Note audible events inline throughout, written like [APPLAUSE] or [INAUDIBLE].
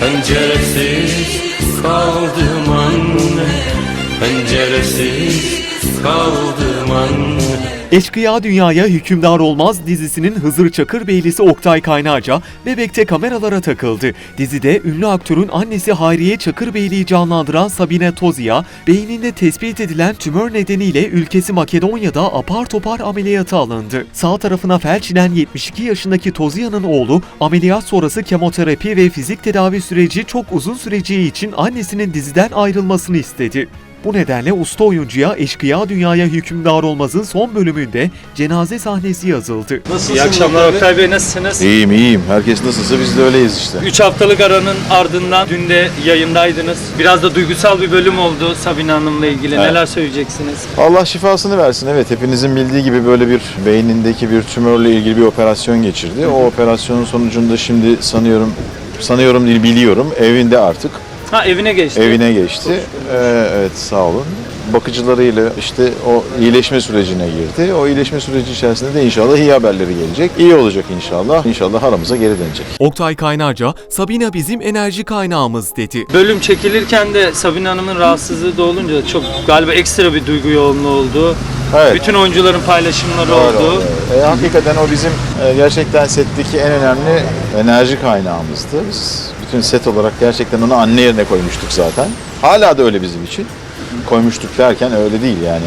Penceresiz kaldım anne. Penceresiz kaldım anne Eşkıya Dünyaya Hükümdar Olmaz dizisinin Hızır Çakırbeylisi Oktay Kaynarca Bebek'te kameralara takıldı. Dizide ünlü aktörün annesi Hayriye Çakırbeyli'yi canlandıran Sabine Tozia, beyninde tespit edilen tümör nedeniyle ülkesi Makedonya'da apar topar ameliyata alındı. Sağ tarafına felç inen 72 yaşındaki Tozia'nın oğlu ameliyat sonrası kemoterapi ve fizik tedavi süreci çok uzun süreceği için annesinin diziden ayrılmasını istedi. Bu nedenle usta oyuncuya Eşkıya Dünyaya Hükümdar Olmaz'ın son bölümünde cenaze sahnesi yazıldı. Nasılsın İyi akşamlar Oktay Bey? Oktay Bey nasılsınız? İyiyim iyiyim. Herkes nasılsa biz de öyleyiz işte. 3 haftalık aranın ardından dün de yayındaydınız. Biraz da duygusal bir bölüm oldu Sabine Hanım'la ilgili. Evet. Neler söyleyeceksiniz? Allah şifasını versin. Evet hepinizin bildiği gibi böyle bir beynindeki bir tümörle ilgili bir operasyon geçirdi. O operasyonun sonucunda şimdi sanıyorum sanıyorum değil biliyorum evinde artık. Ha evine geçti. Evine geçti. Ee, evet sağ olun. Bakıcılarıyla işte o iyileşme sürecine girdi. O iyileşme süreci içerisinde de inşallah iyi haberleri gelecek. İyi olacak inşallah. İnşallah aramıza geri dönecek. Oktay Kaynarca, Sabina bizim enerji kaynağımız dedi. Bölüm çekilirken de Sabine Hanım'ın rahatsızlığı da olunca çok galiba ekstra bir duygu yoğunluğu oldu. Evet. Bütün oyuncuların paylaşımları Doğru. oldu. E, hakikaten o bizim e, gerçekten setteki en önemli enerji kaynağımızdı. Biz bütün set olarak gerçekten onu anne yerine koymuştuk zaten. Hala da öyle bizim için. Koymuştuk derken öyle değil yani.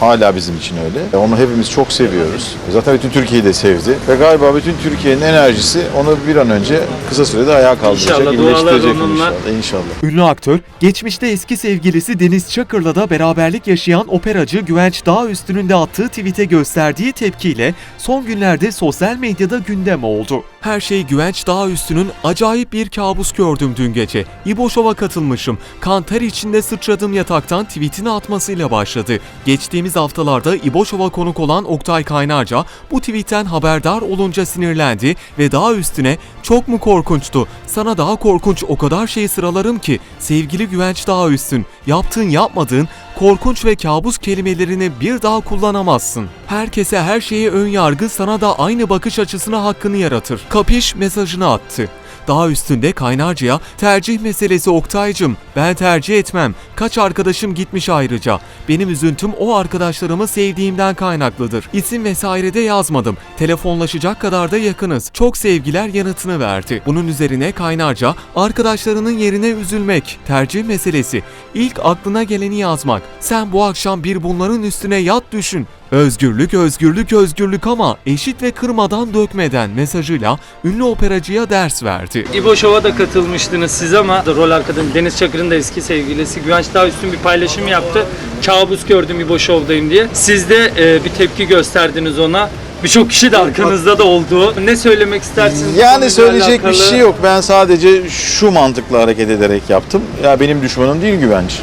Hala bizim için öyle. E, Onu hepimiz çok seviyoruz. Zaten bütün Türkiye'yi de sevdi. Ve galiba bütün Türkiye'nin enerjisi onu bir an önce kısa sürede ayağa kaldıracak, İnşallah, dualar iyileştirecek onunla. inşallah. İnşallah. Ünlü aktör, geçmişte eski sevgilisi Deniz Çakır'la da beraberlik yaşayan operacı Güvenç Dağüstü'nün de attığı tweet'e gösterdiği tepkiyle son günlerde sosyal medyada gündem oldu. Her şey Güvenç Dağüstü'nün acayip bir kabus gördüm dün gece. İbo Show'a katılmışım. Kan ter içinde sıçradım yataktan tweetini atmasıyla başladı. Geçtiğimiz haftalarda İbo Show'a konuk olan Oktay Kaynarca bu tweetten haberdar olunca sinirlendi ve daha üstüne çok mu korkunçtu? Sana daha korkunç o kadar şey sıralarım ki sevgili Güvenç daha üstün. Yaptığın yapmadığın korkunç ve kabus kelimelerini bir daha kullanamazsın. Herkese her şeye ön yargı sana da aynı bakış açısına hakkını yaratır. Kapiş mesajını attı. Daha üstünde Kaynarca'ya tercih meselesi Oktay'cım ben tercih etmem. Kaç arkadaşım gitmiş ayrıca. Benim üzüntüm o arkadaşlarımı sevdiğimden kaynaklıdır. İsim vesaire de yazmadım. Telefonlaşacak kadar da yakınız. Çok sevgiler yanıtını verdi. Bunun üzerine Kaynarca arkadaşlarının yerine üzülmek. Tercih meselesi. İlk aklına geleni yazmak. Sen bu akşam bir bunların üstüne yat düşün. Özgürlük, özgürlük, özgürlük ama eşit ve kırmadan dökmeden mesajıyla ünlü operacıya ders verdi. İbo Show'a da katılmıştınız siz ama rol arkadaşım Deniz Çakır'ın da eski sevgilisi Güvenç Dağüstün bir paylaşım yaptı. Kabus gördüm İbo Show'dayım diye. Siz de e, bir tepki gösterdiniz ona. Birçok kişi de arkanızda da oldu. Ne söylemek istersiniz? Yani söyleyecek bir alakalı? şey yok. Ben sadece şu mantıkla hareket ederek yaptım. Ya benim düşmanım değil güvenç.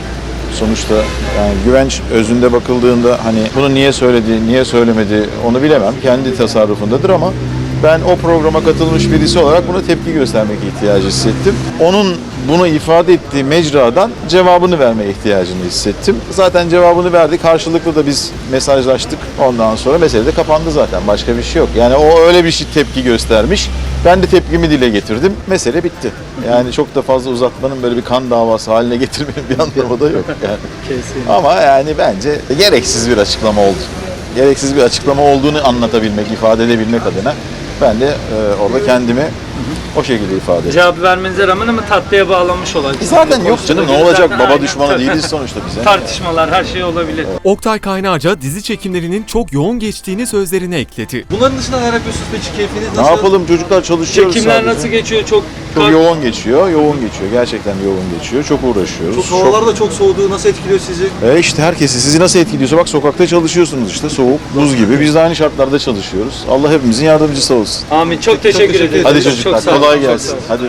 Sonuçta yani güvenç özünde bakıldığında hani bunu niye söyledi, niye söylemedi onu bilemem. Kendi tasarrufundadır ama ben o programa katılmış birisi olarak buna tepki göstermek ihtiyacı hissettim. Onun bunu ifade ettiği mecradan cevabını verme ihtiyacını hissettim. Zaten cevabını verdi. Karşılıklı da biz mesajlaştık. Ondan sonra mesele de kapandı zaten. Başka bir şey yok. Yani o öyle bir şey tepki göstermiş. Ben de tepkimi dile getirdim. Mesele bitti. Yani çok da fazla uzatmanın böyle bir kan davası haline getirmenin bir anlamı da yok yani. Kesin. Ama yani bence gereksiz bir açıklama oldu. Gereksiz bir açıklama olduğunu anlatabilmek, ifade edebilmek adına ben de e, orada kendimi o şekilde ifade ettim. Cevap vermenize rağmen ama tatlıya bağlanmış olan. E Zaten yok canım ne olacak baba aynen. düşmanı [LAUGHS] değiliz sonuçta bize. Tartışmalar her şey olabilir. Oktay Kaynarca dizi çekimlerinin çok yoğun geçtiğini sözlerine ekledi. Bunların dışında neler yapıyorsunuz peki? Keyfiniz nasıl? Ne yapalım çocuklar çalışıyoruz Çekimler sadece. nasıl geçiyor? Çok Çok yoğun geçiyor, yoğun geçiyor. Gerçekten yoğun geçiyor. Çok uğraşıyoruz. Çok havalar da çok soğudu. Nasıl etkiliyor sizi? E işte herkesi sizi nasıl etkiliyorsa bak sokakta çalışıyorsunuz işte soğuk, buz gibi. Biz de aynı şartlarda çalışıyoruz. Allah hepimizin yardımcısı olsun. Amin. Çok teşekkür teşekkür ederim. Hadi Çok çocuklar sağ olun, kolay çok gelsin. sağ olun. Hadi.